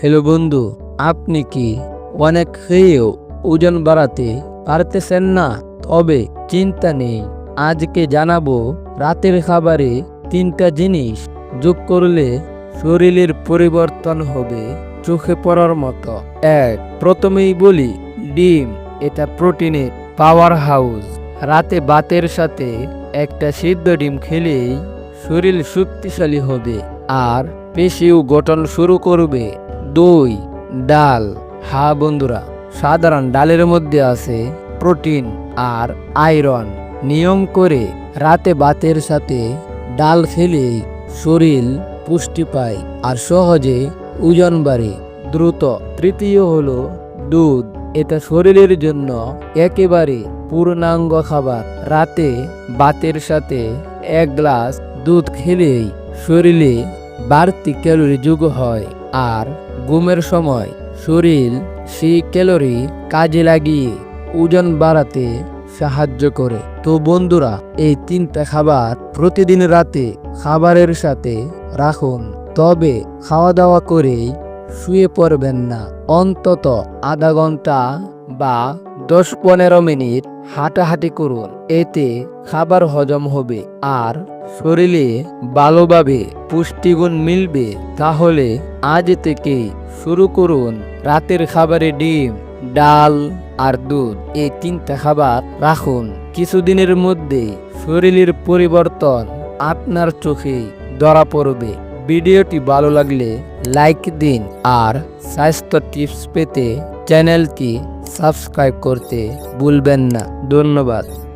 Hello বন্ধু, আপনি কি অনেক খেয়েও ওজন বাড়াতে পারতেছেন না? তবে চিন্তা নেই, আজকে জানাব রাতের খাবারে তিনটা জিনিস যোগ করলে শরীরের পরিবর্তন হবে চোখে পড়ার মতো। এক, প্রথমেই বলি, ডিম, এটা প্রোটিনের পাওয়ার হাউস। রাতে বাতের সাথে একটা সিদ্ধ ডিম খেলেই শরীর শক্তিশালী হবে, আর পেশিও গঠন শুরু করবে। দই, ডাল। হা, বন্ধুরা, সাধারণ ডালের মধ্যে আছে প্রোটিন আর আয়রন। নিয়ম করে রাতে ভাতের সাথে ডাল খেলে শরীর পুষ্টি পায় আর সহজে ওজন বাড়ে। দ্রুত। তৃতীয় হলো দুধ। এটা শরীরের জন্য একেবারে পূর্ণাঙ্গ খাবার। রাতে ভাতের সাথে এক গ্লাস দুধ খেলেই শরীরে বাড়তি ক্যালোরি যোগ হয় আর ঘুমের সময় শরীর সেই ক্যালোরি কাজে লাগিয়ে ওজন বাড়াতে সাহায্য করে। তো বন্ধুরা, এই তিনটা খাবার প্রতিদিন রাতে খাবারের সাথে রাখুন, তবে খাওয়া দাওয়া করেই শুয়ে পড়বেন না। অন্তত আধা ঘণ্টা বা দশ পনেরো মিনিট হাঁটাহাঁটি করুন, এতে খাবার হজম হবে। আর শরীরে ভালোভাবে পুষ্টিগুণ মিলবে, তাহলে আজ থেকে শুরু করুন রাতের খাবারে ডিম, ডাল আর দুধ। এই তিনটা খাবার রাখুন। কিছুদিনের মধ্যে শরীরের পরিবর্তন আপনার চোখে ধরা পড়বে। ভিডিওটি ভালো লাগলে লাইক দিন আর স্বাস্থ্য টিপস পেতে চ্যানেলটি সাবস্ক্রাইব করতে ভুলবেন না। ধন্যবাদ।